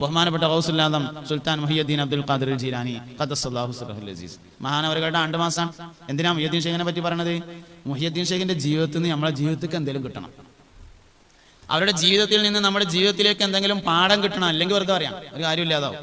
ബഹുമാനപ്പെട്ട ഹൗസുല്ലാദം Sultan Muhiyuddin Abdul Qadir Jilani. Azeez. മഹാനവരുടെ ആണ്ട് മാസം എന്തിനാ മുഹിയുദ്ദീൻ ഷെയ്ഖിനെ പറ്റി പറയണത്? മുഹിയുദ്ദീൻ ഷെയ്ഖിന്റെ ജീവിതത്തിൽ നിന്ന് നമ്മളെ ജീവിതത്തിലേക്ക് എന്തെങ്കിലും കിട്ടണം. അവരുടെ ജീവിതത്തിൽ നിന്ന് നമ്മുടെ ജീവിതത്തിലേക്ക് എന്തെങ്കിലും പാഠം കിട്ടണം. അല്ലെങ്കിൽ വെറുതെ പറയാം. ഒരു കാര്യമില്ലാതാവും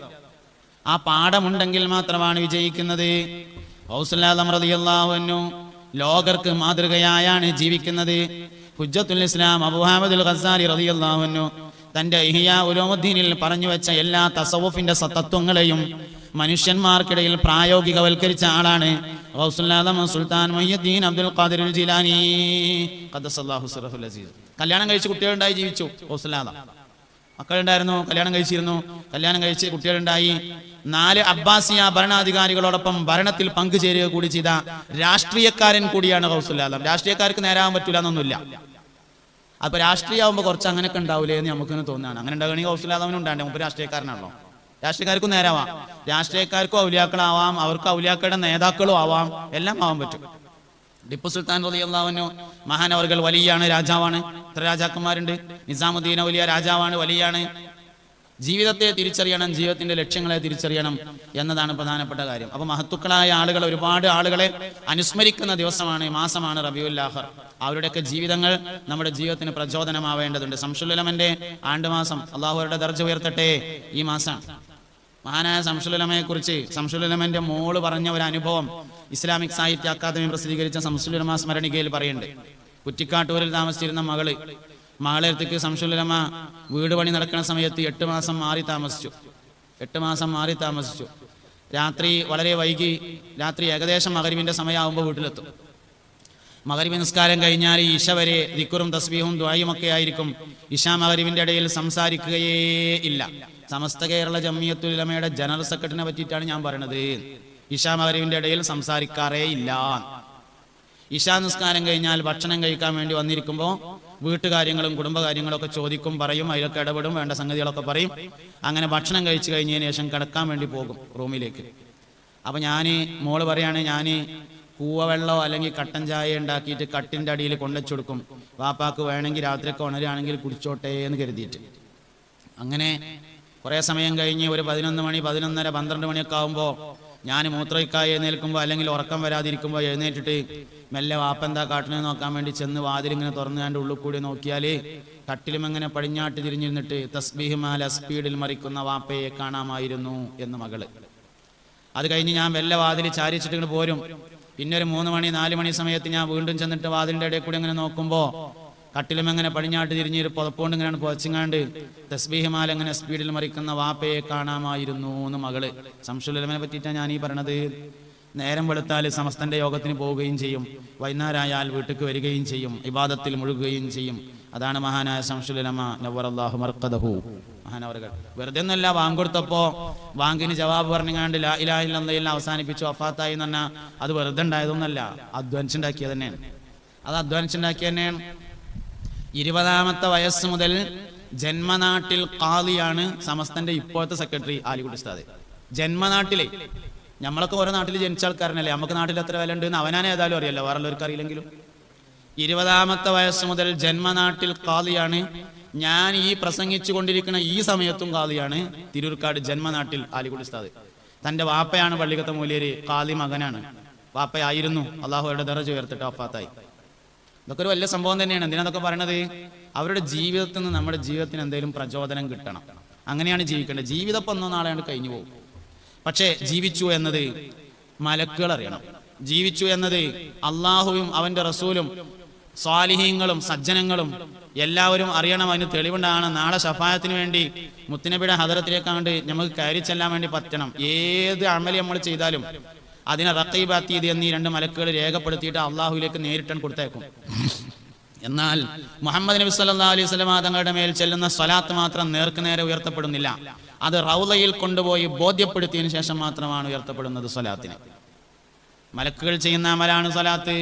ആ പാഠമുണ്ടെങ്കിൽ മാത്രമാണ് വിജയിക്കുന്നത്. ഹൗസുല്ലാദം റളിയല്ലാഹു ലോകർക്ക് മാതൃകയായാണ് ജീവിക്കുന്നത്. ഹുജ്ജത്തുൽ ഇസ്ലാം അബുഹാമദുൽ റളിയല്ലാഹു തന്റെ ഇഹിയ ഉലോമുദ്ദീനിൽ പറഞ്ഞു വെച്ച എല്ലാ തസവുഫിന്റെ തത്വങ്ങളെയും മനുഷ്യന്മാർക്കിടയിൽ പ്രായോഗികവൽക്കരിച്ച ആളാണ് Sultan Moyuddin Abdul Qadir Jilani. ഖദസല്ലാഹു കല്യാണം കഴിച്ച് കുട്ടികളുണ്ടായി ജീവിച്ചു ഹൗസുല്ലാദ മക്കളുണ്ടായിരുന്നു കല്യാണം കഴിച്ചിരുന്നു. കല്യാണം കഴിച്ച് കുട്ടികളുണ്ടായി. നാല് അബ്ബാസിയ ഭരണാധികാരികളോടൊപ്പം ഭരണത്തിൽ പങ്കുചേരുക കൂടി ചെയ്ത രാഷ്ട്രീയക്കാരൻ കൂടിയാണ് ഗൗസുല്ലാദം രാഷ്ട്രീയക്കാർക്ക് നേരാൻ പറ്റൂല എന്നൊന്നുമില്ല. അപ്പൊ രാഷ്ട്രീയമാകുമ്പോൾ കുറച്ച് അങ്ങനെയൊക്കെ ഉണ്ടാവില്ലേ എന്ന് നമുക്കൊന്ന് തോന്നുകയാണ് അങ്ങനെ ഉണ്ടാകണമെങ്കിൽ ഹൗസിലാദവനും ഉണ്ടാണ്ട് മുമ്പ് രാഷ്ട്രീയക്കാരനാണല്ലോ. രാഷ്ട്രീയക്കാർക്കും നേരാവാം. രാഷ്ട്രീയക്കാർക്കും ഔലിയാക്കളാവാം അവർക്ക് ഔലിയാക്കളുടെ നേതാക്കളും ആവാം. എല്ലാം ആവാൻ പറ്റും. ടിപ്പു സുൽത്താൻ റളിയല്ലാഹുവിനു മഹാനവർകൾ വലിയാണ് രാജാവാണ്. ഇത്ര രാജാക്കന്മാരുണ്ട്? നിസാമുദ്ദീൻ ഔലിയ രാജാവാണ് വലിയാണ്. ജീവിതത്തെ തിരിച്ചറിയണം ജീവിതത്തിന്റെ ലക്ഷ്യങ്ങളെ തിരിച്ചറിയണം എന്നതാണ് പ്രധാനപ്പെട്ട കാര്യം. അപ്പൊ മഹത്തുക്കളായ ആളുകൾ ഒരുപാട് ആളുകളെ അനുസ്മരിക്കുന്ന ദിവസമാണ് ഈ മാസമാണ് റബിയുല്ലാഹർ അവരുടെയൊക്കെ ജീവിതങ്ങൾ നമ്മുടെ ജീവിതത്തിന് പ്രചോദനമാവേണ്ടതുണ്ട്. സംശുലമന്റെ ആണ്ടുമാസം അള്ളാഹുരുടെ ദർജ ഉയർത്തട്ടെ ഈ മാസം മഹാനായ സംശുലമയെ കുറിച്ച് സംശുലമന്റെ മോൾ പറഞ്ഞ ഒരു അനുഭവം ഇസ്ലാമിക് സാഹിത്യ അക്കാദമി പ്രസിദ്ധീകരിച്ച സംശുലമ സ്മരണികയിൽ പറയുന്നുണ്ട്. കുറ്റിക്കാട്ടൂരിൽ താമസിച്ചിരുന്ന മകൾ മകളെടുത്തേക്ക് സംശുലമ വീട് പണി നടക്കുന്ന സമയത്ത് എട്ട് മാസം മാറി താമസിച്ചു. എട്ട് മാസം മാറി താമസിച്ചു. രാത്രി വളരെ വൈകി രാത്രി ഏകദേശം മകരിവിന്റെ സമയമാകുമ്പോൾ വീട്ടിലെത്തും. മകരി നിസ്കാരം കഴിഞ്ഞാൽ ഈശ വരെ ദിക്കുറും തസ്ബീഹും ദ്വായും ഒക്കെ ആയിരിക്കും. ഇഷ മകരിവിന്റെ ഇടയിൽ സംസാരിക്കുകയേ ഇല്ല. സമസ്ത കേരള ജമ്മിയത്തുലമയുടെ ജനറൽ സെക്രട്ടറിനെ പറ്റിയിട്ടാണ് ഞാൻ പറയണത്. ഇഷ മകരിവിന്റെ ഇടയിൽ സംസാരിക്കാറേ ഇല്ല. ഇഷാ നിസ്കാരം കഴിഞ്ഞാൽ ഭക്ഷണം കഴിക്കാൻ വേണ്ടി വന്നിരിക്കുമ്പോൾ വീട്ടുകാര്യങ്ങളും കുടുംബകാര്യങ്ങളൊക്കെ ചോദിക്കും പറയും അതിലൊക്കെ ഇടപെടും വേണ്ട സംഗതികളൊക്കെ പറയും. അങ്ങനെ ഭക്ഷണം കഴിച്ചു കഴിഞ്ഞതിന് ശേഷം കിടക്കാൻ വേണ്ടി പോകും റൂമിലേക്ക്. അപ്പം ഞാൻ മോൾ പറയാണ് ഞാൻ കൂവവെള്ളമോ അല്ലെങ്കിൽ കട്ടൻ ചായ ഉണ്ടാക്കിയിട്ട് കട്ടിന്റെ അടിയിൽ കൊണ്ടുവച്ചു കൊടുക്കും. വാപ്പാക്ക് വേണമെങ്കിൽ രാത്രിയൊക്കെ ഉണരുകയാണെങ്കിൽ കുടിച്ചോട്ടെ എന്ന് കരുതിയിട്ട്. അങ്ങനെ കുറേ സമയം കഴിഞ്ഞ് ഒരു പതിനൊന്ന് മണി പതിനൊന്നര പന്ത്രണ്ട് മണിയൊക്കെ ആകുമ്പോൾ ഞാൻ മൂത്രയ്ക്കായി എഴുന്നേൽക്കുമ്പോൾ അല്ലെങ്കിൽ ഉറക്കം വരാതിരിക്കുമ്പോൾ എഴുന്നേറ്റിട്ട് മെല്ലെ വാപ്പ എന്താ കാട്ടണെന്ന് നോക്കാൻ വേണ്ടി ചെന്ന് വാതിലിങ്ങനെ തുറന്ന് കണ്ട് ഉള്ളിൽ കൂടി നോക്കിയാൽ കട്ടിലും എങ്ങനെ പടിഞ്ഞാട്ട് തിരിഞ്ഞിരുന്നിട്ട് തസ്ബീഹിമാല സ്പീഡിൽ മറിക്കുന്ന വാപ്പയെ കാണാമായിരുന്നു എന്ന് മകൾ. അത് കഴിഞ്ഞ് ഞാൻ വെല്ല വാതിൽ ചാരിച്ചിട്ട് ഇങ്ങോട്ട് പോരും. പിന്നെ ഒരു മൂന്ന് മണി നാല് മണി സമയത്ത് ഞാൻ വീണ്ടും ചെന്നിട്ട് വാതിലിന്റെ ഇടയിൽ കൂടി ഇങ്ങനെ നോക്കുമ്പോ കട്ടിലും എങ്ങനെ പടിഞ്ഞാട്ട് തിരിഞ്ഞ് ഒരു പുതപ്പുകൊണ്ട് ഇങ്ങനെ പുതച്ചിങ്ങാണ്ട് തസ്ബീഹിമാൽ എങ്ങനെ സ്പീഡിൽ മറിക്കുന്ന വാപ്പയെ കാണാമായിരുന്നു എന്ന് മകൾ. സംശുലമനെ പറ്റിയിട്ടാണ് ഞാൻ ഈ പറഞ്ഞത് നേരം വെളുത്താൽ സമസ്തന്റെ യോഗത്തിന് പോവുകയും ചെയ്യും. വൈകുന്നേരമായാൽ വീട്ടിൽ വരികയും ചെയ്യും. ഇബാദത്തിൽ മുഴുകുകയും ചെയ്യും. അതാണ് മഹാനായ സംശുലമ നവറല്ലാഹു മർക്കദഹു. മഹാനവറുകൾ. വെറുതെ ഒന്നല്ല വാങ്ക് കൊടുത്തപ്പോ വാങ്കിന് ജവാബ് പറഞ്ഞാണ്ട് ലാ അവസാനിപ്പിച്ചു അഫാത്തായി എന്ന് പറഞ്ഞാൽ അത് വെറുതെ ഉണ്ടായതൊന്നല്ല അധ്വാനിച്ചുണ്ടാക്കിയത് തന്നെയാണ്. അത് അധ്വാനിച്ചുണ്ടാക്കിയ തന്നെയാണ്. ഇരുപതാമത്തെ വയസ്സ് മുതൽ ജന്മനാട്ടിൽ കാളിയാണ് സമസ്തന്റെ ഇപ്പോഴത്തെ സെക്രട്ടറി ആലിക്കുട്ടി ഉസ്താദ്. ജന്മനാട്ടിലെ നമ്മളൊക്കെ ഓരോ നാട്ടിൽ ജനിച്ച ആൾക്കാരനല്ലേ? നമുക്ക് നാട്ടിൽ എത്ര വില ഉണ്ട് എന്ന് അവനാനെ ഏതായാലും അറിയല്ലോ വേറെല്ലാവർക്ക് അറിയില്ലെങ്കിലും. ഇരുപതാമത്തെ വയസ്സ് മുതൽ ജന്മനാട്ടിൽ കാളിയാണ് ഞാൻ ഈ പ്രസംഗിച്ചു കൊണ്ടിരിക്കുന്ന ഈ സമയത്തും കാളിയാണ് തിരൂർക്കാട് ജന്മനാട്ടിൽ ആലിക്കുട്ടി ഉസ്താദ്. തന്റെ വാപ്പയാണ് പള്ളിക്കത്തെ മൂല്യര് കാളി മകനാണ്. വാപ്പയായിരുന്നു. അള്ളാഹുയുടെ ദറജ് ഉയർത്തിട്ട് അഫാത്തായി ഇതൊക്കെ ഒരു വലിയ സംഭവം തന്നെയാണ്. എന്തിനാന്നൊക്കെ പറയണത്? അവരുടെ ജീവിതത്തിൽ നിന്ന് നമ്മുടെ ജീവിതത്തിന് എന്തെങ്കിലും പ്രചോദനം കിട്ടണം. അങ്ങനെയാണ് ജീവിക്കേണ്ടത്. ജീവിതം ഇപ്പം ഒന്നോ നാളെയാണ് കഴിഞ്ഞു പോകും. പക്ഷേ ജീവിച്ചു എന്നത് മലക്കുകൾ അറിയണം. ജീവിച്ചു എന്നത് അള്ളാഹുവും അവന്റെ റസൂലും സ്വാലിഹീങ്ങളും സജ്ജനങ്ങളും എല്ലാവരും അറിയണം. അതിന് തെളിവുണ്ടാണ് നാളെ ഷഫായത്തിന് വേണ്ടി മുത്തിനബിയുടെ ഹദരത്തിലേക്കാണ്ട് നമുക്ക് കയറി ചെല്ലാൻ വേണ്ടി പറ്റണം. ഏത് അമലി നമ്മൾ ചെയ്താലും അതിനെ റക്കൈബാത്തീത് എന്നീ രണ്ട് മലക്കുകൾ രേഖപ്പെടുത്തിയിട്ട് അള്ളാഹുവിലേക്ക് നേരിട്ടാണ് കൊടുത്തേക്കും. എന്നാൽ മുഹമ്മദ് നബി സല്ലാ അലൈഹി സ്വലമ തങ്ങളുടെ മേൽ ചെല്ലുന്ന സ്വലാത്ത് മാത്രം നേർക്ക് നേരെ ഉയർത്തപ്പെടുന്നില്ല. അത് റൗലയിൽ കൊണ്ടുപോയി ബോധ്യപ്പെടുത്തിയതിനു ശേഷം മാത്രമാണ് ഉയർത്തപ്പെടുന്നത് സ്വലാത്തിന്. മലക്കുകൾ ചെയ്യുന്ന അമലാണ് സ്വലാത്ത്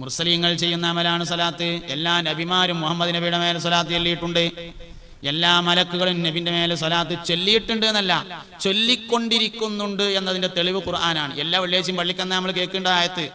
മുർസലീങ്ങൾ ചെയ്യുന്ന അമലാണ് സ്വലാത്ത് എല്ലാ നബിമാരും മുഹമ്മദ് നബിയുടെ മേൽ സ്വലാത്ത് ചൊല്ലിയിട്ടുണ്ട്. എല്ലാ മലക്കുകളും നബിന്റെ മേലെ സ്വലാത്ത് ചൊല്ലിയിട്ടുണ്ട് എന്നല്ല ചൊല്ലിക്കൊണ്ടിരിക്കുന്നുണ്ട് എന്നതിന്റെ തെളിവ് ഖുർആനാണ്. എല്ലാ വെള്ളിയാഴ്ചയും പള്ളിക്കന്ന് നമ്മൾ കേൾക്കേണ്ട ആയത്ത്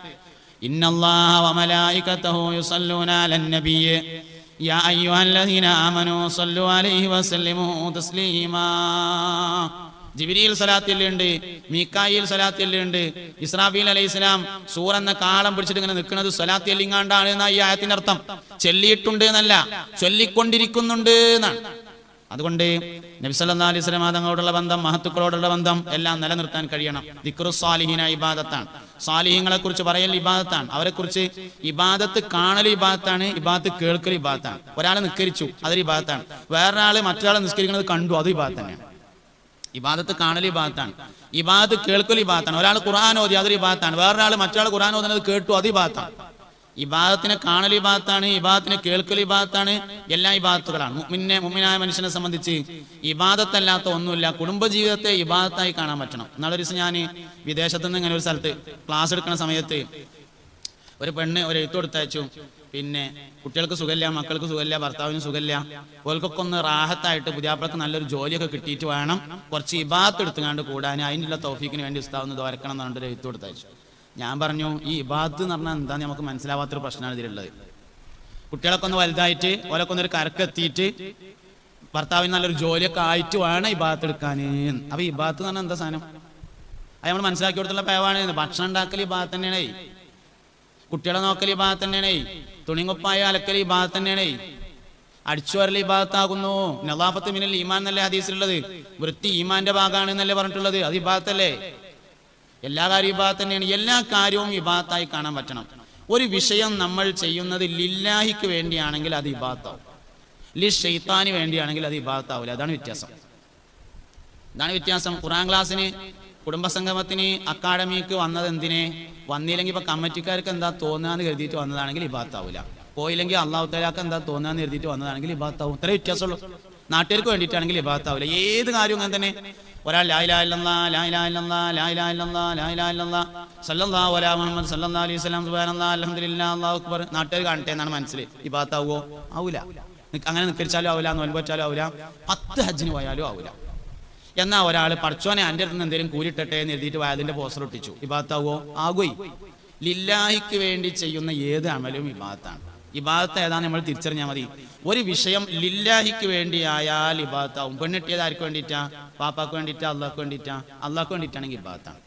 ജിബിരിയിൽ സലാത്തില്ലുണ്ട് മീക്കായിൽ സലാത്തില്ലുണ്ട് ഇസ്രാഫീൽ അലൈഹി സ്വലാം സൂർ എന്ന കാളം പിടിച്ചിട്ട് ഇങ്ങനെ നിൽക്കുന്നത് സലാത്തില്ലിങ്ങാണ്ടാണ് എന്ന ഈ ആയത്തിന്റെ അർത്ഥം. ചൊല്ലിയിട്ടുണ്ട് എന്നല്ല ചൊല്ലിക്കൊണ്ടിരിക്കുന്നുണ്ട് എന്നാണ്. അതുകൊണ്ട് നബി സല്ലല്ലാഹു അലൈഹി വസല്ലം തങ്ങളോടുള്ള ബന്ധം മഹത്തുക്കളോടുള്ള ബന്ധം എല്ലാം നിലനിർത്താൻ കഴിയണം. ദിക്റു സാലിഹീന ഇബാദത്താണ്. സാലിഹ്യങ്ങളെ കുറിച്ച് പറയൽ ഇബാദത്താണ്. അവരെ കുറിച്ച് ഇബാദത്ത് കാണൽ ഇബാദത്താണ് ഇബാദത്ത് കേൾക്കൽ ഇബാദത്താണ്. ഒരാൾ നിസ്കരിച്ചു അതൊരു ഇബാദത്താണ്. വേറൊരാൾ മറ്റൊരാൾ നിസ്കരിക്കുന്നത് കണ്ടു അത് ഇബാദത്ത് തന്നെയാണ് ഇബാദത്ത് കാണൽ ഇബാദത്താണ്. ഇബാദത്ത് കേൾക്കൽ ഇബാദത്താണ്. ഒരാൾ ഖുർആൻ ഓതി അതൊരു ഇബാദത്താണ്. വേറൊരാൾ മറ്റൊരാൾ ഖുർആൻ ഓതുന്നത് കേട്ടു അത് ഇബാദത്താണ്. ഇബാദത്തിനെ കാണൽ ഇബാദത്താണ് ഇബാദത്തിനെ കേൾക്കൽ ഇബാദത്താണ് എല്ലാ ഇബാദത്തുകളാണ് മുമ്മിനെ മുമ്മിനായ മനുഷ്യനെ സംബന്ധിച്ച് ഇബാദത്തല്ലാത്ത ഒന്നുമില്ല. കുടുംബജീവിതത്തെ ഇബാദത്തായി കാണാൻ പറ്റണം. നാളെ ദിവസം ഞാൻ വിദേശത്ത് നിന്ന് ഇങ്ങനെ ഒരു സ്ഥലത്ത് ക്ലാസ് എടുക്കുന്ന സമയത്ത് ഒരു പെണ്ണ് ഒരു എഴുത്ത് കൊടുത്തയച്ചു. പിന്നെ കുട്ടികൾക്ക് സുഖമില്ല മക്കൾക്ക് സുഖമില്ല ഭർത്താവിന് സുഖമില്ല. ഓൽക്കൊക്കെ ഒന്ന് റാഹത്തായിട്ട് പുതിയാപ്പിളക്ക് നല്ലൊരു ജോലിയൊക്കെ കിട്ടിയിട്ട് വേണം കുറച്ച് ഇബാത്ത് എടുത്തുകൊണ്ട് കൂടാൻ. അതിനുള്ള തൗഫീക്കിന് വേണ്ടി ഉസ്താവ് ഒന്ന് എന്ന് പറഞ്ഞിട്ട് ഒരു എഴുത്ത് കൊടുത്തയച്ചു ഞാൻ പറഞ്ഞു ഈ ഇബാദത്ത് എന്ന് പറഞ്ഞാൽ എന്താന്ന് നമുക്ക് മനസ്സിലാവാത്തൊരു പ്രശ്നമാണ് ഇതിലുള്ളത്. കുട്ടികളൊക്കെ ഒന്ന് വലുതായിട്ട് ഓലൊക്കെ ഒന്നൊരു കരക്കെത്തിയിട്ട് ഭർത്താവിന് നല്ലൊരു ജോലിയൊക്കെ ആയിട്ട് വേണം ഇബാദത്ത് എടുക്കാൻ അപ്പൊ ഈ എന്ന് പറഞ്ഞാൽ എന്താ സാധനം? അത് നമ്മൾ മനസ്സിലാക്കി കൊടുത്തുള്ള പേവാണ്. ഭക്ഷണം ഉണ്ടാക്കൽ ഇബാത്ത് തന്നെയാണേ. കുട്ടികളെ നോക്കൽ ഭാഗത്ത് തന്നെയാണേ. തുണിങ്ങുപ്പായ അലക്കൽ ഭാഗത്ത് തന്നെയാണേ. അടിച്ചു വരൽ ഈ ഭാഗത്താകുന്നു നവാഫത്ത് മിനൽ ഈമാൻ എന്നല്ലേ ഹദീസിലുള്ളത്? വൃത്തി ഈമാന്റെ ഭാഗമാണ് എന്നല്ലേ പറഞ്ഞിട്ടുള്ളത്? അത് ഈ ഭാഗത്തല്ലേ എല്ലാ കാര്യവും ഈ ഭാഗത്ത് തന്നെയാണ്. എല്ലാ കാര്യവും വിഭാഗത്തായി ഭാഗത്തായി കാണാൻ പറ്റണം. ഒരു വിഷയം നമ്മൾ ചെയ്യുന്നത് ലില്ലാഹിക്ക് വേണ്ടിയാണെങ്കിൽ അത് വിഭാഗത്താവും ഭാഗത്താവും. ലി ഷെയ്ത്താന് വേണ്ടിയാണെങ്കിൽ അത് വിഭാഗത്താവില്ല ഭാഗത്താവില്ല അതാണ് വ്യത്യാസം. ഇതാണ് വ്യത്യാസം. ഖുറാൻ ക്ലാസ്സിന് കുടുംബസംഗമത്തിന് അക്കാഡമിക്ക് വന്നത് എന്തിനെ? വന്നില്ലെങ്കിൽ ഇപ്പൊ കമ്മിറ്റിക്കാർക്ക് എന്താ തോന്നുകയെന്ന് കരുതിയിട്ട് വന്നതാണെങ്കിൽ ഈ ഭാഗത്താവില്ല പോയില്ലെങ്കിൽ അള്ളാഹു തലാക്ക് എന്താ തോന്നുകയെന്ന് കരുതിയിട്ട് വന്നതാണെങ്കിൽ ഇബാത്താവും ഇത്ര വ്യത്യാസമുള്ളൂ. നാട്ടുകാർക്ക് വേണ്ടിയിട്ടാണെങ്കിൽ ഈ ഭാഗത്താവില്ല ഏത് കാര്യവും അങ്ങനെ തന്നെ. ഒരാൾ മുഹമ്മദ് സല്ലല്ലാ അലൈഹി അക്ബർ. നാട്ടുകാർ കാണട്ടെ എന്നാണ് മനസ്സിൽ ഈ ഭാഗത്താവോ? ആവൂല. അങ്ങനെ നിക്കരിച്ചാലും ആവില്ല നോൽപ്പറ്റാലും ആവില്ല പത്ത് ഹജ്ജിന് പോയാലും ആവില്ല എന്നാ ഒരാൾ പഠിച്ചോനെ എന്റെ അടുത്ത് എന്തെങ്കിലും എന്ന് എഴുതിയിട്ട് വയതിന്റെ പോസ്റ്റർ ഒട്ടിച്ചു. ഇബാത്താവോ ആകുയി ലില്ലാഹിക്ക് വേണ്ടി ചെയ്യുന്ന ഏത് അമലും ഇബാത്താണ് ഇബാദത്ത് ഏതാണ് നമ്മൾ തിരിച്ചറിഞ്ഞാൽ മതി. ഒരു വിഷയം ലില്ലാഹിക്ക് വേണ്ടി ആയാൽ ഇബാദത്താവും. പെണ്ണിട്ടിയത് ആർക്ക് വേണ്ടിയിട്ടാ? പാപ്പാക്ക് വേണ്ടിയിട്ടാ? അള്ളാഹ്ക്ക് വേണ്ടിയിട്ടാ? അള്ളാഹ്ക്ക് വേണ്ടിയിട്ടാണെങ്കിൽ ഇബാദത്താണ്.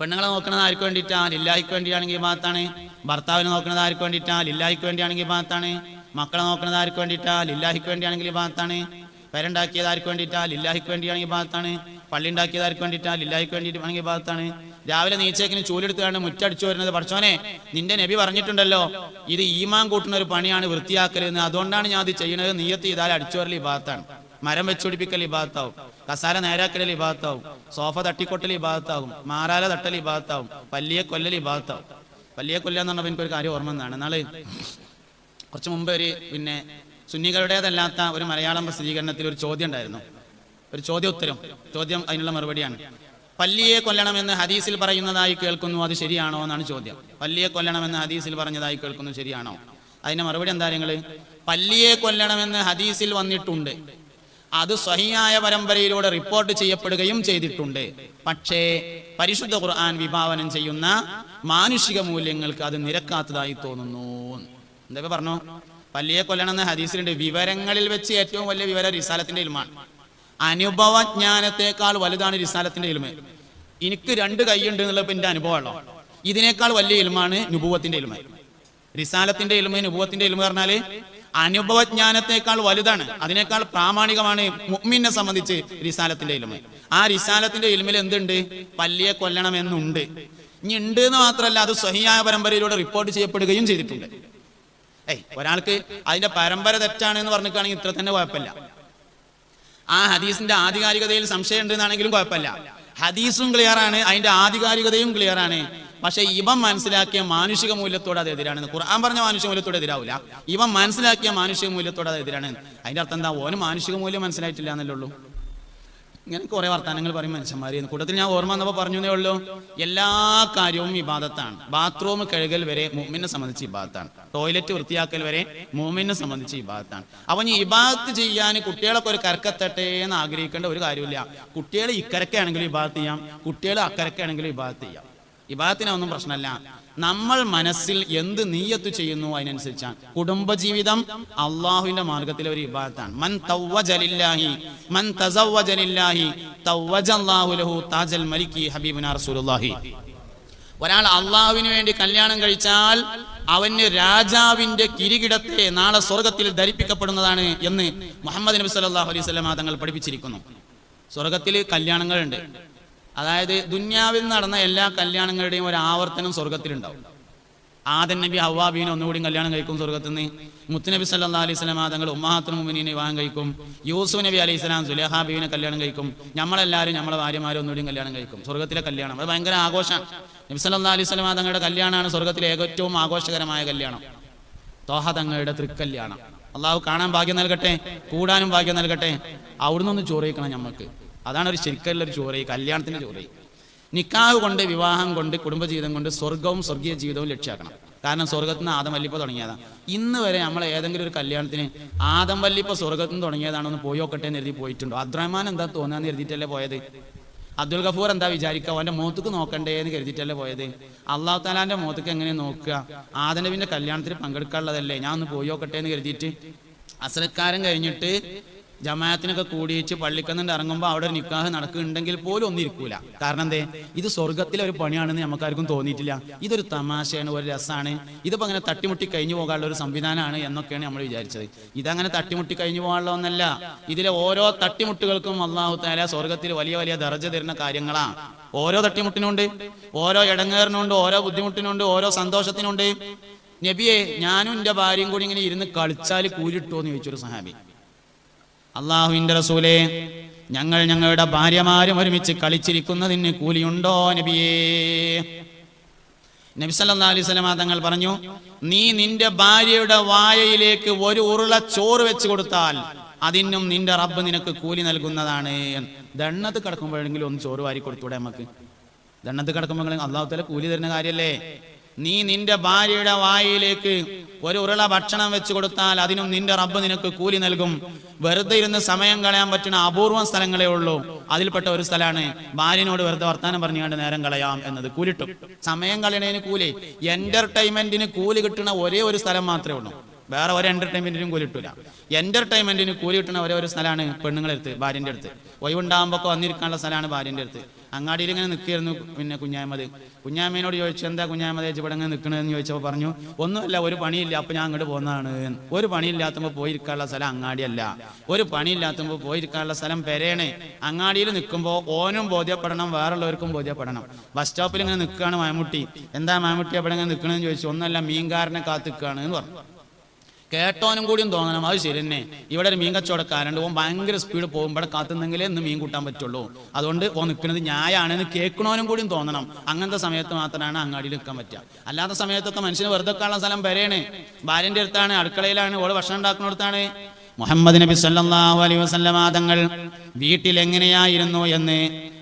പെണ്ണുങ്ങളെ നോക്കുന്നത് ആർക്ക് വേണ്ടിയിട്ടാ? ലില്ലാഹിക്ക് വേണ്ടിയാണെങ്കിൽ ഇബാദത്താണ്. ഭർത്താവിനെ നോക്കുന്നത് ആർക്ക് വേണ്ടിയിട്ടാ? ലില്ലാഹിക്ക് വേണ്ടിയാണെങ്കിൽ ഇബാദത്താണ്. മക്കളെ നോക്കുന്നത് ആർക്ക് വേണ്ടിയിട്ടാ? ലില്ലാഹിക്ക് വേണ്ടിയാണെങ്കിൽ ഇബാദത്താണ്. പേരുണ്ടാക്കിയത് ആർക്ക് വേണ്ടിയിട്ടാ? ലില്ലാഹിക്ക് വേണ്ടിയാണെങ്കിൽ ഇബാദത്താണ്. പള്ളി ഉണ്ടാക്കിയത് ആർക്ക് വേണ്ടിയിട്ടാ? ലില്ലാഹിക്ക് വേണ്ടിയിട്ട് ഇബാദത്താണ്. രാവിലെ നീച്ചേക്കിന് ചൂലെടുത്താണ് മുറ്റടിച്ചു വരുന്നത് പഠിച്ചോനെ നിന്റെ നബി പറഞ്ഞിട്ടുണ്ടല്ലോ ഇത് ഈമാൻ കൂട്ടുന്ന ഒരു പണിയാണ് വൃത്തിയാക്കലെന്ന്. അതുകൊണ്ടാണ് ഞാൻ അത് ചെയ്യുന്നത് നീയത്ത് ചെയ്താൽ അടിച്ചു വരൽ ഈ ഭാഗത്താണ് മരം വെച്ചുടിപ്പിക്കൽ ഭാഗത്താവും കസാല നേരാക്കൽ ഈ ഭാഗത്താവും സോഫ തട്ടിക്കൊട്ടൽ ഈ ഭാഗത്താവും മാറാല തട്ടൽ ഈ ഭാഗത്താവും പല്ലിയെ കൊല്ലൽ ഈ ഭാഗത്താവും പല്ലിയെ കൊല്ലുക എന്ന് പറഞ്ഞപ്പോൾ എനിക്കൊരു കാര്യം ഓർമ്മ എന്നാണ് നാളെ കുറച്ച് മുമ്പ് ഒരു പിന്നെ സുന്നികളുടേതല്ലാത്ത ഒരു മലയാളം പ്രസിദ്ധീകരണത്തിൽ ഒരു ചോദ്യം ഉണ്ടായിരുന്നു. ഒരു ചോദ്യോത്തരം. ചോദ്യം അതിനുള്ള മറുപടിയാണ്. പല്ലിയെ കൊല്ലണമെന്ന് ഹദീസിൽ പറയുന്നതായി കേൾക്കുന്നു അത് ശരിയാണോ എന്നാണ് ചോദ്യം. പല്ലിയെ കൊല്ലണമെന്ന് ഹദീസിൽ പറഞ്ഞതായി കേൾക്കുന്നു ശരിയാണോ? അതിന്റെ മറുപടി എന്താ നിങ്ങൾ പല്ലിയെ കൊല്ലണമെന്ന് ഹദീസിൽ വന്നിട്ടുണ്ട്. അത് സ്വഹിയായ പരമ്പരയിലൂടെ റിപ്പോർട്ട് ചെയ്യപ്പെടുകയും ചെയ്തിട്ടുണ്ട്. പക്ഷേ പരിശുദ്ധ ഖുർആൻ വിഭാവനം ചെയ്യുന്ന മാനുഷിക മൂല്യങ്ങൾക്ക് അത് നിരക്കാത്തതായി തോന്നുന്നു. എന്താ പറഞ്ഞു? പല്ലിയെ കൊല്ലണമെന്ന് ഹദീസിലുണ്ട്. വിവരങ്ങളിൽ വെച്ച് ഏറ്റവും വലിയ വിവരം റിസാലത്തിന്റെ ഇൽമാണ്. അനുഭവജ്ഞാനത്തെക്കാൾ വലുതാണ് റിസാലത്തിന്റെ ഇൽമ എനിക്ക് രണ്ട് കൈയുണ്ട് എന്നുള്ള ഇപ്പൊ എന്റെ അനുഭവമാണല്ലോ. ഇതിനേക്കാൾ വലിയ ഇൽമാണ് നുഭൂവത്തിന്റെ ഇൽമ റിസാലത്തിന്റെ ഇൽമ നുഭൂവത്തിന്റെ ഇൽമ പറഞ്ഞാൽ അനുഭവജ്ഞാനത്തെക്കാൾ വലുതാണ്. അതിനേക്കാൾ പ്രാമാണികമാണ് മുഹ്മിനെ സംബന്ധിച്ച് റിസാലത്തിന്റെ ഇൽമ ആ റിസാലത്തിന്റെ ഇൽമിൽ എന്തുണ്ട്? പല്ലിയെ കൊല്ലണം എന്നുണ്ട് ഇനി ഉണ്ട് എന്ന് മാത്രമല്ല അത് സ്വഹിയായ പരമ്പരയിലൂടെ റിപ്പോർട്ട് ചെയ്യപ്പെടുകയും ചെയ്തിട്ടുണ്ട്. ഏയ് ഒരാൾക്ക് അതിന്റെ പരമ്പര തെറ്റാണ് എന്ന് പറഞ്ഞിട്ടാണെങ്കിൽ ഇത്ര തന്നെ കുഴപ്പമില്ല. ആ ഹദീസിന്റെ ആധികാരികതയിൽ സംശയം ഉണ്ടെന്നാണെങ്കിലും കുഴപ്പമില്ല. ഹദീസും ക്ലിയറാണ് അതിന്റെ ആധികാരികതയും ക്ലിയറാണ്. പക്ഷെ ഇവൻ മനസ്സിലാക്കിയ മാനുഷിക മൂല്യത്തോട് അത് എതിരാണ്. ഖുർആൻ പറഞ്ഞ മാനുഷിക മൂല്യത്തോട് എതിരാവില്ല ഇവൻ മനസ്സിലാക്കിയ മാനുഷിക മൂല്യത്തോട് അത് എതിരാണ്. അതിന്റെ അർത്ഥം എന്താ? ഓന് മാനുഷിക മൂല്യം മനസ്സിലായിട്ടില്ല എന്നല്ലേ ഉള്ളൂ. ഇങ്ങനെ കുറെ വർത്തമാനങ്ങൾ പറയും മനുഷ്യന്മാർ കൂട്ടത്തിൽ ഞാൻ ഓർമ്മ വന്നപ്പോൾ പറഞ്ഞേ ഉള്ളൂ എല്ലാ കാര്യവും ഇബാദത്താണ്. ബാത്റൂം കഴുകൽ വരെ മൂമിനെ സംബന്ധിച്ച് ഇബാദത്താണ്. ടോയ്ലറ്റ് വൃത്തിയാക്കൽ വരെ മൂമിനെ സംബന്ധിച്ച് ഇബാദത്താണ്. അപ്പൊ ഈ ഇബാദത്ത് ചെയ്യാൻ കുട്ടികളൊക്കെ ഒരു കരക്കത്തട്ടെ എന്ന് ആഗ്രഹിക്കേണ്ട ഒരു കാര്യമില്ല. കുട്ടികൾ ഇക്കരക്കാണെങ്കിലും ഇബാദത്ത് ചെയ്യാം കുട്ടികൾ അക്കരക്കാണെങ്കിലും ഇബാദത്ത് ചെയ്യാം. ഇബാദത്തിനൊന്നും പ്രശ്നമല്ല. നമ്മൾ മനസ്സിൽ എന്ത് നീയത്ത് ചെയ്യുന്നു അതിനനുസരിച്ചാണ്. കുടുംബജീവിതം അള്ളാഹുവിന്റെ മാർഗത്തിലെ ഒരു ഇബാദത്താണ്. മൻ തവ്വജലില്ലാഹി മൻ തസവ്വജലില്ലാഹി തവ്വജല്ലാഹു ലഹു താജൽ മലിക്കി ഹബീബുന റസൂലുള്ളാഹി. ഒരാൾ അള്ളാഹുവിന് വേണ്ടി കല്യാണം കഴിച്ചാൽ അവന് രാജാവിന്റെ കിരീടത്തെ നാളെ സ്വർഗത്തിൽ ധരിപ്പിക്കപ്പെടുന്നതാണ് എന്ന് മുഹമ്മദ് നബി സല്ലല്ലാഹു അലൈഹി വസല്ലം തങ്ങൾ പഠിപ്പിച്ചിരിക്കുന്നു. സ്വർഗത്തിൽ കല്യാണങ്ങളുണ്ട്. അതായത് ദുന്യാവിൽ നടന്ന എല്ലാ കല്യാണങ്ങളുടെയും ഒരു ആവർത്തനം സ്വർഗത്തിലുണ്ടാവും. ആദൻ നബി ഹവാബീനെ ഒന്നുകൂടി കല്യാണം കഴിക്കും സ്വർഗത്തിൽ നിന്ന് മുത്തുനബി സല്ലാ അലൈഹി സ്വലാം തങ്ങൾ ഉമ്മാത്തുൽ മുമിനെ വിവാഹം കഴിക്കും. യൂസുഫ് നബി അലൈഹി സ്വലാം സുലഹാബീവിനെ കല്യാണം കഴിക്കും. നമ്മളെല്ലാവരും നമ്മളെ ഭാര്യമാരും ഒന്നുകൂടി കല്യാണം കഴിക്കും. സ്വർഗത്തിലെ കല്യാണം. അത് ഭയങ്കര ആഘോഷമാണ്. നബി സല്ലാ അലൈഹി സ്വലാം തങ്ങളുടെ കല്യാണമാണ് സ്വർഗത്തിലെ ഏറ്റവും ആഘോഷകരമായ കല്യാണം. തോഹ തങ്ങളുടെ തൃക്കല്യാണം. അള്ളാഹു കാണാൻ ഭാഗ്യം നൽകട്ടെ കൂടാനും ഭാഗ്യം നൽകട്ടെ. അവിടുന്ന് ഒന്ന് ചോറിയിക്കണം നമുക്ക് അതാണ് ഒരു ശരിക്കുള്ള ഒരു ചോറ് കല്യാണത്തിന്റെ ചോറ്. നിക്കാഹ് കൊണ്ട് വിവാഹം കൊണ്ട് കുടുംബജീവിതം കൊണ്ട് സ്വർഗവും സ്വർഗീയ ജീവിതവും ലക്ഷ്യമാക്കണം കാരണം സ്വർഗത്തിൽ നിന്ന് ആദം വല്ലിപ്പ തുടങ്ങിയതാണ് ഇന്ന് വരെ നമ്മൾ ഏതെങ്കിലും ഒരു കല്യാണത്തിന് ആദം വല്ലിപ്പ സ്വർഗത്തിൽ നിന്ന് തുടങ്ങിയതാണെന്ന് പോയി നോക്കട്ടെ എന്ന് എഴുതി പോയിട്ടുണ്ടോ? അബ്ദുറഹ്മാൻ എന്താ തോന്നാന്ന് എഴുതിയിട്ടല്ലേ പോയത്? അബ്ദുൽ ഗഫൂർ എന്താ വിചാരിക്കുക? അവന്റെ മോത്തുക്ക് നോക്കണ്ടേ എന്ന് കരുതിയിട്ടല്ലേ പോയത്? അള്ളാഹു താലാന്റെ മോത്തുക്ക് എങ്ങനെ നോക്കുക? ആദനവിന്റെ കല്യാണത്തിന് പങ്കെടുക്കാനുള്ളതല്ലേ? ഞാൻ ഒന്ന് പോയി നോക്കട്ടെ എന്ന് കരുതിയിട്ട് അസലക്കാരൻ കഴിഞ്ഞിട്ട് ജമാഅത്തിനൊക്കെ കൂടിയിട്ട് പള്ളിക്കന്നിട്ട് ഇറങ്ങുമ്പോൾ അവിടെ ഒരു നിക്കാഹ് നടക്കുന്നുണ്ടെങ്കിൽ പോലും ഒന്നും ഇരിക്കൂല കാരണം എന്തേ? ഇത് സ്വർഗത്തിലെ ഒരു പണിയാണെന്ന് നമുക്കാർക്കും തോന്നിയിട്ടില്ല. ഇതൊരു തമാശയാണ് ഒരു രസമാണ് ഇതിപ്പോ അങ്ങനെ തട്ടിമുട്ടി കഴിഞ്ഞു പോകാനുള്ള ഒരു സംവിധാനമാണ് എന്നൊക്കെയാണ് നമ്മൾ വിചാരിച്ചത്. ഇതങ്ങനെ തട്ടിമുട്ടി കഴിഞ്ഞു പോകാനുള്ള ഒന്നല്ല. ഇതിലെ ഓരോ തട്ടിമുട്ടുകൾക്കും അള്ളാഹു സ്വർഗത്തിൽ വലിയ വലിയ ദർജ തരുന്ന കാര്യങ്ങളാണ് ഓരോ തട്ടിമുട്ടിനുണ്ട് ഓരോ ഇടങ്ങേറിനുണ്ട് ഓരോ ബുദ്ധിമുട്ടിനുണ്ട് ഓരോ സന്തോഷത്തിനുണ്ട്. നബിയെ ഞാനും എന്റെ ഭാര്യയും കൂടി ഇങ്ങനെ ഇരുന്ന് കളിച്ചാൽ കൂലിട്ടോ എന്ന് ചോദിച്ചൊരു സഹാബി. അള്ളാഹുവിന്റെ റസൂലേ ഞങ്ങൾ ഞങ്ങളുടെ ഭാര്യമാരും ഒരുമിച്ച് കളിച്ചിരിക്കുന്നതിന് കൂലിയുണ്ടോ നബിയേ? നബി സല്ലല്ലാഹു അലൈഹി വസല്ലമ തങ്ങൾ പറഞ്ഞു നീ നിന്റെ ഭാര്യയുടെ വായയിലേക്ക് ഒരു ഉരുള ചോറ് വെച്ച് കൊടുത്താൽ അതിനും നിന്റെ റബ്ബ് നിനക്ക് കൂലി നൽകുന്നതാണ്. ദണ്ണത്ത് കിടക്കുമ്പോഴെങ്കിലും ഒന്ന് ചോറ് വാരി കൊടുത്തൂടെ നമുക്ക് ദണ്ണത്ത് കിടക്കുമ്പോഴെങ്കിലും അള്ളാഹു തല കൂലി തരുന്ന കാര്യല്ലേ? നീ നിന്റെ ഭാര്യയുടെ വായിലേക്ക് ഒരു ഉരുള ഭക്ഷണം വെച്ച് കൊടുത്താൽ അതിനും നിന്റെ റബ്ബ് നിനക്ക് കൂലി നൽകും. വെറുതെ ഇരുന്ന് സമയം കളയാൻ പറ്റുന്ന അപൂർവം സ്ഥലങ്ങളേ ഉള്ളൂ. അതിൽപ്പെട്ട ഒരു സ്ഥലമാണ്. ഭാര്യനോട് വെറുതെ വർത്താനം പറഞ്ഞുകൊണ്ട് നേരം കളയാം എന്നത് കൂലിട്ടും. സമയം കളയണതിന് കൂലി. എന്റർടൈൻമെന്റിന് കൂലി കിട്ടുന്ന ഒരേ ഒരു സ്ഥലം മാത്രമേ ഉള്ളൂ. വേറെ ഒരു എന്റർടൈൻമെന്റിനും കൂലി കിട്ടില്ല എന്റർടൈൻമെന്റിന് കൂലി കിട്ടുന്ന ഒരു സ്ഥലമാണ് പെണ്ണുങ്ങളുടെ അടുത്ത് ഭാര്യന്റെ അടുത്ത്. ഒഴിവുണ്ടാകുമ്പോൾ വന്നിരിക്കാനുള്ള സ്ഥലമാണ് ഭാര്യന്റെ അടുത്ത്. അങ്ങാടിയിൽ ഇങ്ങനെ നിൽക്കുകയായിരുന്നു പിന്നെ കുഞ്ഞാമത്. കുഞ്ഞാമ്മേനോട് ചോദിച്ചു എന്താ കുഞ്ഞാമത്? ഇവിടെ ഇങ്ങനെ നിൽക്കണമെന്ന് ചോദിച്ചപ്പോൾ പറഞ്ഞു ഒന്നുമല്ല ഒരു പണിയില്ല അപ്പോൾ ഞാൻ അങ്ങോട്ട് പോകുന്നതാണ്. ഒരു പണിയില്ലാത്തപ്പോൾ പോയിരിക്കാനുള്ള സ്ഥലം അങ്ങാടിയല്ല. ഒരു പണിയില്ലാത്തപ്പോൾ പോയിരിക്കാനുള്ള സ്ഥലം പെരേണ് അങ്ങാടിയിൽ നിൽക്കുമ്പോൾ ഓനും ബോധ്യപ്പെടണം വേറുള്ളവർക്കും ബോധ്യപ്പെടണം. ബസ് സ്റ്റോപ്പിൽ ഇങ്ങനെ നിൽക്കുകയാണ് മാമുട്ടി. എന്താ മാമുട്ടി എവിടെ ഇങ്ങനെ നിൽക്കണമെന്ന് ചോദിച്ചു. ഒന്നല്ല മീൻകാരനെ കാത്തിക്കുകയാണ് എന്ന് പറഞ്ഞു. കേട്ടോനും കൂടിയും തോന്നണം. അത് ശരി തന്നെ. ഇവിടെ ഒരു മീൻ കച്ചവടക്കാരുണ്ട് ഓൻ ഭയങ്കര സ്പീഡ് പോകും. ഇവിടെ കാത്തുന്നെങ്കിലേ മീൻ കൂട്ടാൻ പറ്റുള്ളൂ. അതുകൊണ്ട് ഓൻ നിൽക്കുന്നത് ന്യായമാണെന്ന് കേൾക്കണോനും കൂടിയും തോന്നണം. അങ്ങനത്തെ സമയത്ത് മാത്രമാണ് അങ്ങാടിയിൽ നിൽക്കാൻ പറ്റുക. അല്ലാത്ത സമയത്തൊക്കെ മനുഷ്യന് വെറുതെ ഉള്ള സ്ഥലം വരെയാണ്. ഭാര്യന്റെ അടുത്താണ് അടുക്കളയിലാണ് ഓൾ ഭക്ഷണം ഉണ്ടാക്കുന്നിടത്താണ്. മുഹമ്മദ് നബി സല്ലാഹു അലൈ വസല്ലമ തങ്ങൾ വീട്ടിൽ എങ്ങനെയായിരുന്നു എന്ന്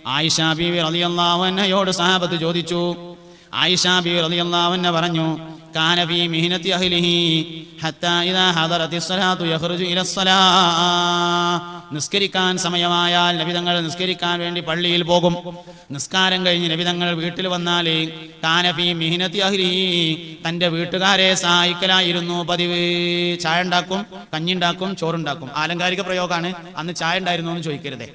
ആയിഷ ബീവി റളിയല്ലാഹു അൻഹയോട് സഹാബത്ത് ചോദിച്ചു. ആയിഷ ബീവി റളിയല്ലാഹു അൻഹ പറഞ്ഞു كان في مهنة أهله حتى إذا حضرت الصلاة يخرج إلى الصلاة നിസ്കരിക്കാൻ സമയമായാൽ നബിതങ്ങൾ നിസ്കരിക്കാൻ വേണ്ടി പള്ളിയിൽ പോകും നിസ്കാരം കഴിഞ്ഞ് നബിതങ്ങൾ വീട്ടിൽ വന്നാൽ കാനഫി മിഹിനത്തി അഹ്ലി തന്റെ വീട്ടുകാരെ സഹായിക്കലായിരുന്നു പതിവ് ചായ ഉണ്ടാക്കും കഞ്ഞി ഉണ്ടാക്കും ചോറുണ്ടാക്കും ആലങ്കാരിക പ്രയോഗമാണ് അന്ന് ചായ ഉണ്ടായിരുന്നു എന്ന് ചോദിക്കരുതേ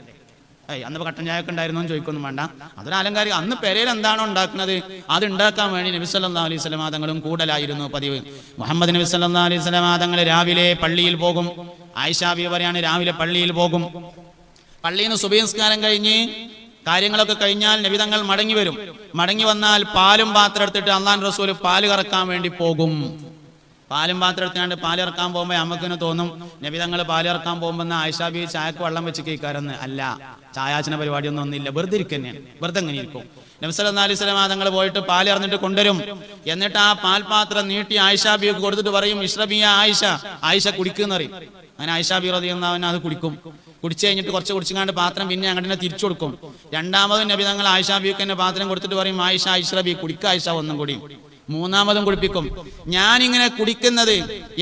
ഏയ് അന്ന് കട്ടൻ ചായ ഒക്കെ ഉണ്ടായിരുന്നു ചോദിക്കൊന്നും വേണ്ട. അതൊരു അലങ്കാരിക അന്ന് പെരയിൽ എന്താണോ ഉണ്ടാക്കുന്നത്? അത് ഉണ്ടാക്കാൻ വേണ്ടി നബി സല്ലാ അലൈഹി വസല്ലം തങ്ങളും കൂടുതലായിരുന്നു പതിവ്. മുഹമ്മദ് നബി സല്ലാ അലൈഹി തങ്ങൾ രാവിലെ പള്ളിയിൽ പോകും. ആയിഷാബി പറയാണ് രാവിലെ പള്ളിയിൽ പോകും. പള്ളിയിൽ നിന്ന് സുബീസ്കാരം കഴിഞ്ഞ് കാര്യങ്ങളൊക്കെ കഴിഞ്ഞാൽ നബി തങ്ങൾ മടങ്ങി വരും. മടങ്ങി വന്നാൽ പാലും പാത്രം എടുത്തിട്ട് അള്ളാൻ റസൂൽ പാൽ കറക്കാൻ വേണ്ടി പോകും. പാലും പാത്രം എടുത്തുകൊണ്ട് പാൽ ഇറക്കാൻ പോകുമ്പോൾ നമുക്കിന് തോന്നും നബി തങ്ങൾ പാൽ ഇറക്കാൻ പോകുമ്പോൾ ആയിഷാബി ചായക്ക് വെള്ളം വെച്ച് കേൾക്കാരെന്ന് അല്ല ചായാച്ചന പരിപാടിയൊന്നും ഒന്നുമില്ല. വെറുതെ ഇരിക്കന്നെയാണ്. വെറുതെ എങ്ങനെ ഇരിക്കും. സ്വലാം തങ്ങൾ പോയിട്ട് പാൽ ഇറന്നിട്ട് കൊണ്ടുവരും. എന്നിട്ട് ആ പാൽപാത്രം നീട്ടി ആയിഷാബി കൊടുത്തിട്ട് പറയും ഇഷ്റബിയ ആയിഷ ആയിഷ കുടിക്കുന്ന പറയും. അങ്ങനെ ആയിഷാബി റതിയെന്നവൻ അത് കുടിക്കും. കുടിച്ചു കഴിഞ്ഞിട്ട് കുറച്ച് കുടിച്ചുകൊണ്ട് പാത്രം പിന്നെ അങ്ങനെ തിരിച്ചു കൊടുക്കും. രണ്ടാമതും നബി തങ്ങൾ തന്നെ പാത്രം കൊടുത്തിട്ട് പറയും ആയിഷ ഇഷ്റബി കുടിക്ക ആയിഷ ഒന്നും കൂടി. മൂന്നാമതും കുടിപ്പിക്കും ഞാനിങ്ങനെ കുടിക്കുന്നത്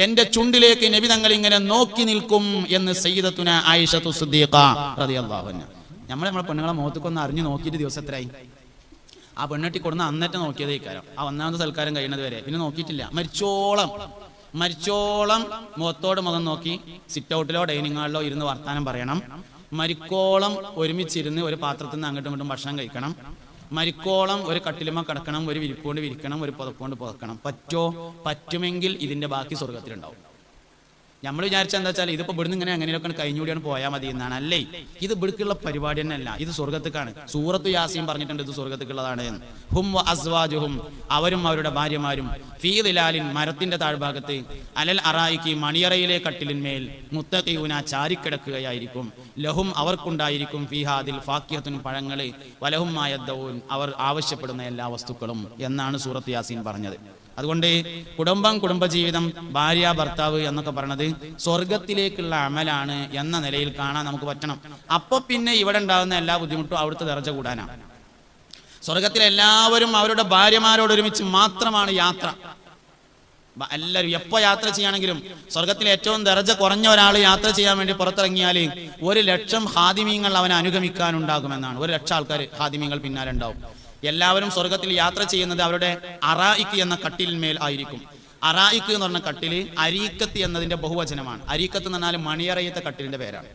എന്റെ ചുണ്ടിലേക്ക് നബി തങ്ങൾ ഇങ്ങനെ നോക്കി നിൽക്കും എന്ന് സയ്യിദത്തുന ആയിഷത്തു സുദ്ദീഖ റളിയല്ലാഹു അൻഹ. നമ്മൾ നമ്മളെ പെണ്ണുങ്ങളെ മുഖത്തേക്കൊന്ന് അറിഞ്ഞു നോക്കിയിട്ട് ദിവസം എത്രയായി? ആ പെണ്ണെട്ടി കൊടുന്ന അന്നേറ്റം നോക്കിയതേ കാരം ആ ഒന്നാമത്തെ സൽക്കാരം കഴിയുന്നത് വരെ. പിന്നെ നോക്കിയിട്ടില്ല. മരിച്ചോളം. മരിച്ചോളം മുഖത്തോട് മുഖം നോക്കി സിറ്റ് ഔട്ടിലോ ഡൈനിങ് ഹാളിലോ ഇരുന്ന് വർത്താനം പറയണം. മരിക്കോളം ഒരുമിച്ചിരുന്ന് ഒരു പാത്രത്തിൽ നിന്ന് അങ്ങോട്ടും ഇങ്ങോട്ടും ഭക്ഷണം കഴിക്കണം. മരിക്കോളം ഒരു കട്ടിലുമ കിടക്കണം ഒരു വിരിപ്പുകൊണ്ട് വിരിക്കണം ഒരു പുതപ്പുകൊണ്ട് പുതക്കണം. പറ്റോ? പറ്റുമെങ്കിൽ ഇതിന്റെ ബാക്കി സ്വർഗത്തിലുണ്ടാവും നമ്മൾ വിചാരിച്ച എന്താ വെച്ചാൽ ഇതിപ്പോ ഇവിടുന്ന് ഇങ്ങനെ അങ്ങനെയൊക്കെ കഴിഞ്ഞുകൂടിയാണ് പോയാൽ മതി എന്നാണ്. അല്ലേ? ഇത് ഇവിടുക്കുള്ള പരിപാടി തന്നെ അല്ല ഇത് സ്വർഗത്തേക്കാണ്. സൂറത്ത് യാസിയും പറഞ്ഞിട്ടുണ്ട് ഇത് സ്വർഗത്തേക്കുള്ളതാണ് എന്ന്. ഹും അസ്വാജുഹും അവരും അവരുടെ ഭാര്യമാരും ഫീ ദിലാലിൻ മരത്തിന്റെ താഴ്ഭാഗത്ത് അലൽ അറായിക്ക് മണിയറയിലെ കട്ടിലിന്മേൽ മുത്തഖിയൂന ചാരിക്കിടക്കുകയായിരിക്കും. ലഹും അവർക്കുണ്ടായിരിക്കും ഫിഹാദിൽ ഫാക്കിയത്തും പഴങ്ങൾ വലഹും മായദ്ദവും അവർ ആവശ്യപ്പെടുന്ന എല്ലാ വസ്തുക്കളും എന്നാണ് സൂറത്ത് യാസീൻ പറഞ്ഞത്. അതുകൊണ്ട് കുടുംബം കുടുംബജീവിതം ഭാര്യ ഭർത്താവ് എന്നൊക്കെ പറയണത് സ്വർഗത്തിലേക്കുള്ള അമലാണ് എന്ന നിലയിൽ കാണാൻ നമുക്ക് പറ്റണം. അപ്പൊ പിന്നെ ഇവിടെ ഉണ്ടാകുന്ന എല്ലാ ബുദ്ധിമുട്ടും അവിടുത്തെ ദർജ കൂടാനാണ് സ്വർഗത്തിൽ എല്ലാവരും അവരുടെ ഭാര്യമാരോട് ഒരുമിച്ച് മാത്രമാണ് യാത്ര. എല്ലാവരും എപ്പോ യാത്ര ചെയ്യുകയാണെങ്കിലും സ്വർഗത്തിൽ ഏറ്റവും ദർജ കുറഞ്ഞ ഒരാൾ യാത്ര ചെയ്യാൻ വേണ്ടി പുറത്തിറങ്ങിയാൽ ഒരു ലക്ഷം ഹാദിമീങ്ങൾ അവനെ അനുഗമിക്കാനുണ്ടാകുമെന്നാണ്. ഒരു ലക്ഷം ആൾക്കാർ ഹാദിമീങ്ങൾ പിന്നാലെ ഉണ്ടാവും. എല്ലാവരും സ്വർഗത്തിൽ യാത്ര ചെയ്യുന്നത് അവരുടെ അറായിക്ക് എന്ന കട്ടിലിന്മേൽ ആയിരിക്കും. അറായിക്ക് എന്ന് പറഞ്ഞ കട്ടിൽ അരീക്കത്ത് എന്നതിന്റെ ബഹുവചനമാണ്. അരീക്കത്ത് എന്ന് പറഞ്ഞാൽ മണിയറയത്തെ കട്ടിലിന്റെ പേരാണ്.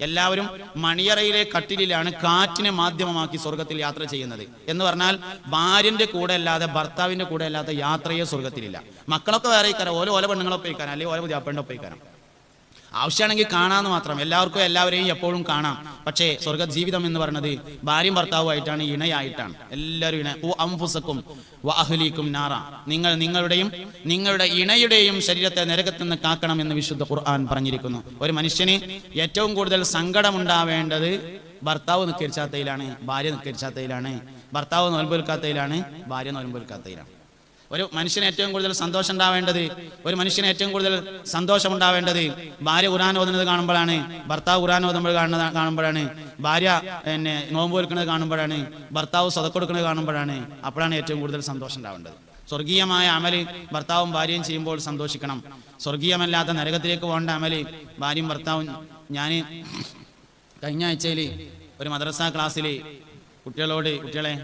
എല്ലാവരും മണിയറയിലെ കട്ടിലിലാണ് കാറ്റിനെ മാധ്യമമാക്കി സ്വർഗത്തിൽ യാത്ര ചെയ്യുന്നത്. എന്ന് പറഞ്ഞാൽ ഭാര്യന്റെ കൂടെ അല്ലാതെ ഭർത്താവിന്റെ കൂടെ അല്ലാതെ യാത്രയെ സ്വർഗത്തിലില്ല. മക്കളൊക്കെ വേറെ ഇക്കാരം ഓരോ ഓല പെണ്ണുങ്ങളൊപ്പം അല്ലെങ്കിൽ ഓരോ പുതിയാപ്പേണ്ട ഒപ്പം ഇരിക്കാനും ആവശ്യമാണെങ്കിൽ കാണാമെന്ന് മാത്രം. എല്ലാവർക്കും എല്ലാവരെയും എപ്പോഴും കാണാം. പക്ഷേ സ്വർഗ ജീവിതം എന്ന് പറയുന്നത് ഭാര്യയും ഭർത്താവുമായിട്ടാണ് ഇണയായിട്ടാണ്. എല്ലാവരും ഇണ. അംഫുസക്കും വാഹുലിക്കും നാറ. നിങ്ങൾ നിങ്ങളുടെയും നിങ്ങളുടെ ഇണയുടെയും ശരീരത്തെ നരകത്തിൽ നിന്ന് കാക്കണം എന്ന് വിശുദ്ധ ഖുർആൻ പറഞ്ഞിരിക്കുന്നു. ഒരു മനുഷ്യന് ഏറ്റവും കൂടുതൽ സങ്കടമുണ്ടാവേണ്ടത് ഭർത്താവ് നിക്കരിച്ചാത്തയിലാണ് ഭാര്യ നിക്കരിച്ചാത്തയിലാണ് ഭർത്താവ് നോൽപ്പൊൽക്കാത്തയിലാണ് ഭാര്യ നോൽപ്പൊൽക്കാത്തയിലാണ് ഒരു മനുഷ്യന് ഏറ്റവും കൂടുതൽ സന്തോഷം ഉണ്ടാവേണ്ടത് ഒരു മനുഷ്യന് ഏറ്റവും കൂടുതൽ സന്തോഷം ഉണ്ടാവേണ്ടത് ഭാര്യ ഖുറാൻ ഓതുന്നത് കാണുമ്പോഴാണ് ഭർത്താവ് ഖുറാൻ ഓതുമ്പോൾ കാണുന്നത് കാണുമ്പോഴാണ് ഭാര്യ പിന്നെ നോമ്പ് വെക്കുന്നത് കാണുമ്പോഴാണ് ഭർത്താവ് സ്വതക്കൊടുക്കുന്നത് കാണുമ്പോഴാണ് അപ്പോഴാണ് ഏറ്റവും കൂടുതൽ സന്തോഷം ഉണ്ടാവേണ്ടത് സ്വർഗീയമായ അമൽ ഭർത്താവും ഭാര്യയും ചെയ്യുമ്പോൾ സന്തോഷിക്കണം. സ്വർഗീയമല്ലാത്ത നരകത്തിലേക്ക് പോകേണ്ട അമൽ ഭാര്യയും ഭർത്താവും ഞാൻ കഴിഞ്ഞ ആഴ്ചയിൽ ഒരു മദ്രസ ക്ലാസ്സിൽ കുട്ടികളോട് കുട്ടികളെ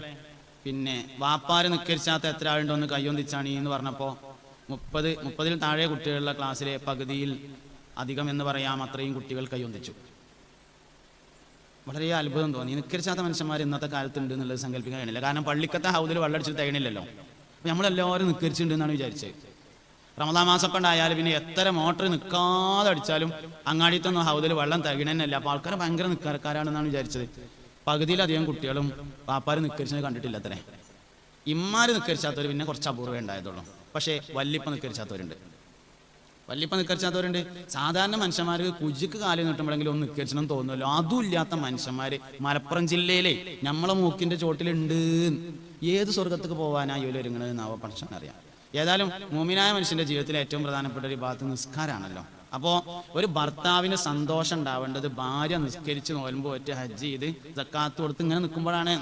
പിന്നെ വാപ്പാര് നിക്കരിച്ചാത്ത എത്ര ആളുണ്ടോ ഒന്ന് കയ്യൊന്നിച്ചാണ് എന്ന് പറഞ്ഞപ്പോൾ മുപ്പത് മുപ്പതിൽ താഴെ കുട്ടികളുടെ ക്ലാസ്സിലെ പകുതിയിൽ അധികം എന്ന് പറയാം അത്രയും കുട്ടികൾ കയ്യൊന്നിച്ചു. വളരെ അത്ഭുതം തോന്നി. നിക്കരിച്ചാത്ത മനുഷ്യന്മാർ ഇന്നത്തെ കാലത്ത് ഉണ്ട് എന്നുള്ളത് സങ്കല്പിക്കാൻ കഴിയില്ല. കാരണം പള്ളിക്കത്തെ ഹൗദിൽ വെള്ളടിച്ചിട്ട് തികണില്ലല്ലോ അപ്പൊ നമ്മളെല്ലാവരും നിക്കരിച്ചിട്ടുണ്ടെന്നാണ് വിചാരിച്ചത്. റമദാ മാസമൊക്കെ ഉണ്ടായാലും പിന്നെ എത്ര മോട്ടർ നിൽക്കാതെ അടിച്ചാലും അങ്ങാടിത്തൊന്നും ഹൗദിൽ വെള്ളം തകിണന്നല്ല അപ്പൊ ആൾക്കാർ ഭയങ്കര നിക്കാരക്കാരാണെന്നാണ് വിചാരിച്ചത്. പകുതിയിലധികം കുട്ടികളും പാപ്പാർ നിക്കരിച്ചത് കണ്ടിട്ടില്ല അത്രേ ഇമ്മാര് നിക്കരിച്ചാത്തവർ പിന്നെ കുറച്ച് അപൂർവേ ഉണ്ടായതുള്ളൂ. പക്ഷേ വല്ലിപ്പ നിക്കരിച്ചാത്തവരുണ്ട്. വല്ലിപ്പ നിക്കരിച്ചാത്തവരുണ്ട്. സാധാരണ മനുഷ്യന്മാർക്ക് കുജിക്ക് കാലം കിട്ടുമ്പോഴെങ്കിലും ഒന്ന് നിക്കരിച്ചണം തോന്നുമല്ലോ. അതും ഇല്ലാത്ത മനുഷ്യന്മാര് മലപ്പുറം ജില്ലയിലെ നമ്മളെ മൂക്കിന്റെ ചോട്ടിലുണ്ട് ഏത് സ്വർഗത്തേക്ക് പോകാനായി ഇവർ ഒരുങ്ങണത് എന്നാവോ പഠിച്ചാൽ അറിയാം ഏതായാലും മൂമിനായ മനുഷ്യന്റെ ജീവിതത്തിലെ ഏറ്റവും പ്രധാനപ്പെട്ട ഒരു ഭാഗത്ത് നിസ്കാരാണല്ലോ അപ്പോ ഒരു ഭർത്താവിന് സന്തോഷം ഉണ്ടാവേണ്ടത് ഭാര്യ നിസ്കരിച്ച് നോൽമ്പ് ഒറ്റ ഹജ്ജ് ചെയ്ത് ജക്കാത്ത് കൊടുത്ത് ഇങ്ങനെ നിൽക്കുമ്പോഴാണ്.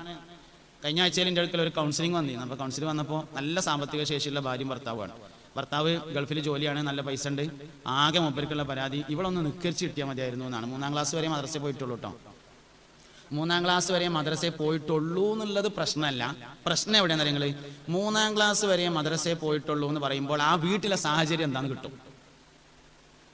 കഴിഞ്ഞ ആഴ്ചയിൽ എന്റെ അടുക്കൽ ഒരു കൗൺസിലിംഗ് വന്നിരുന്നു. അപ്പോൾ കൗൺസിലിംഗ് വന്നപ്പോൾ നല്ല സാമ്പത്തിക ശേഷിയുള്ള ഭാര്യയും ഭർത്താവാണ് ഭർത്താവ് ഗൾഫിൽ ജോലിയാണ് നല്ല പൈസ ഉണ്ട്. ആകെ മൂപ്പർക്കുള്ള പരാതി ഇവളൊന്ന് നിക്കരിച്ച് കിട്ടിയാൽ മതിയായിരുന്നു എന്നാണ്. മൂന്നാം ക്ലാസ് വരെ മദ്രസയിൽ പോയിട്ടുള്ളൂ കേട്ടോ മൂന്നാം ക്ലാസ് വരെ മദ്രസയിൽ പോയിട്ടുള്ളൂ എന്നുള്ളത് പ്രശ്നമല്ല. പ്രശ്നം എവിടെയാണെന്ന് നിങ്ങൾ മൂന്നാം ക്ലാസ് വരെ മദ്രസയിൽ പോയിട്ടുള്ളൂ എന്ന് പറയുമ്പോൾ ആ വീട്ടിലെ സാഹചര്യം എന്താണെന്ന് കിട്ടും.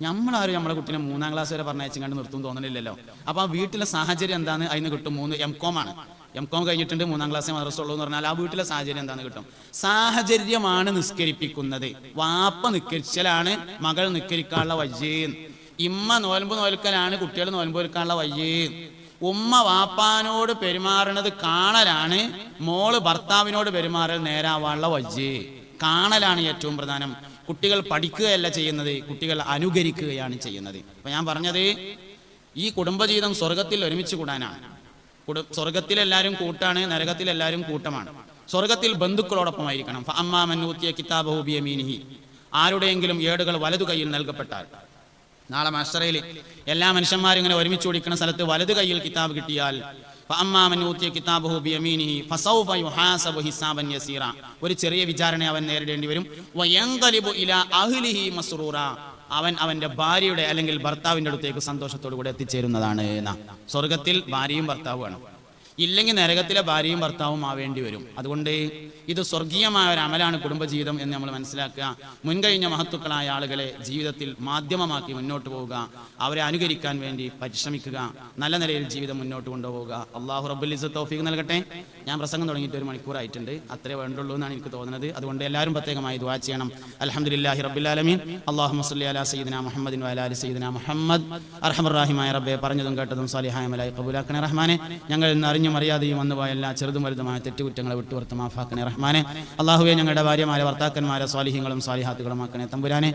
നമ്മളാരും നമ്മളെ കുട്ടീനെ മൂന്നാം ക്ലാസ് വരെ പറഞ്ഞയച്ചങ്ങാണ്ട് നിർത്തും തോന്നണില്ലല്ലോ. അപ്പൊ ആ വീട്ടിലെ സാഹചര്യം എന്താണ്? അതിന് കിട്ടും മൂന്ന് എം കോം ആണ്. എം കോം കഴിഞ്ഞിട്ടുണ്ട് മൂന്നാം ക്ലാസ് മദ്രസ ഉള്ളൂ എന്ന് പറഞ്ഞാൽ ആ വീട്ടിലെ സാഹചര്യം എന്താണ് കിട്ടും? സാഹചര്യമാണ് നിസ്കരിപ്പിക്കുന്നത്. വാപ്പ നിക്കരിച്ചലാണ് മകൾ നിക്കരിക്കാനുള്ള വയ്യേ ഇമ്മ നോൽമ്പ് നോൽക്കലാണ് കുട്ടികൾ നോൽമ്പ് നോൽക്കാനുള്ള വയ്യേ ഉമ്മ വാപ്പാനോട് പെരുമാറണത് കാണലാണ് മോൾ ഭർത്താവിനോട് പെരുമാറൽ നേരാവാനുള്ള വയ്യേ കാണലാണ് ഏറ്റവും പ്രധാനം. കുട്ടികൾ പഠിക്കുകയല്ല ചെയ്യുന്നത് കുട്ടികൾ അനുകരിക്കുകയാണ് ചെയ്യുന്നത്. അപ്പൊ ഞാൻ പറഞ്ഞത് ഈ കുടുംബജീവിതം സ്വർഗത്തിൽ ഒരുമിച്ച് കൂടാനാണ്. കുടു സ്വർഗത്തിൽ എല്ലാവരും കൂട്ടാണ് നരകത്തിൽ എല്ലാവരും കൂട്ടമാണ്. സ്വർഗത്തിൽ ബന്ധുക്കളോടൊപ്പമായിരിക്കണം. അമ്മാമന്നൂത്തിയ കിതാബഹു ബിയമീനിഹി. ആരുടെയെങ്കിലും ഏടുകൾ വലതു കയ്യിൽ നൽകപ്പെട്ടാൽ. നാളെ മഷറയിൽ എല്ലാ മനുഷ്യന്മാരും ഇങ്ങനെ ഒരുമിച്ച് ഓടിക്കുന്ന സ്ഥലത്ത് വലതു കയ്യിൽ കിതാബ് കിട്ടിയാൽ ഒരു ചെറിയ വിചാരണ അവൻ നേരിടേണ്ടി വരും. അവൻ അവന്റെ ഭാര്യയുടെ അല്ലെങ്കിൽ ഭർത്താവിന്റെ അടുത്തേക്ക് സന്തോഷത്തോടു കൂടെ എത്തിച്ചേരുന്നതാണ് സ്വർഗത്തിൽ ഭാര്യയും ഭർത്താവുമാണ്. ഇല്ലെങ്കിൽ നരകത്തിലെ ഭാര്യയും ഭർത്താവും ആവേണ്ടി വരും. അതുകൊണ്ട് ഇത് സ്വർഗീയമായ ഒരു അമലാണ് കുടുംബജീവിതം എന്ന് നമ്മൾ മനസ്സിലാക്കുക. മുൻകഴിഞ്ഞ മഹത്തുക്കളായ ആളുകളെ ജീവിതത്തിൽ മാധ്യമമാക്കി മുന്നോട്ട് പോവുക. അവരെ അനുകരിക്കാൻ വേണ്ടി പരിശ്രമിക്കുക. നല്ല നിലയിൽ ജീവിതം മുന്നോട്ട് കൊണ്ടുപോവുക. അള്ളാഹു റബ്ബുലിസ് തൗഫീഖ് നൽകട്ടെ. ഞാൻ പ്രസംഗം തുടങ്ങിയിട്ട് ഒരു മണിക്കൂറായിട്ടുണ്ട് അത്രേ വേണ്ടുള്ളൂ എന്നാണ് എനിക്ക് തോന്നുന്നത്. അതുകൊണ്ട് എല്ലാവരും പ്രത്യേകമായി ദുആ ചെയ്യണം. അൽഹംദുലില്ലാഹി റബ്ബിൽ അള്ളാഹു മുസ്ലി അല സയ്യിദിന മുഹമ്മദിൻ വഅലാ ആലി സയ്യിദിന മുഹമ്മദ്. അർഹമർ റബ്ബെ പറഞ്ഞതും കേട്ടതും സാലിഹായ മലായി റഹ്മാനെ. ഞങ്ങൾ ഇന്ന് അറിഞ്ഞും അറിയാതെയും വന്നുപോയ എല്ലാ ചെറുതും വലുതുമായ തെറ്റുകുറ്റങ്ങളെ വിട്ടുവർത്ത് മാഫാക്കണേ റഹ്മാനെ. അള്ളാഹുവെ ഞങ്ങളുടെ ഭാര്യമാരെ വർത്താക്കന്മാരെ സ്വാലിഹ്യങ്ങളും സ്വാലിഹാത്തുകളും ആക്കണേ തമ്പുരാനെ.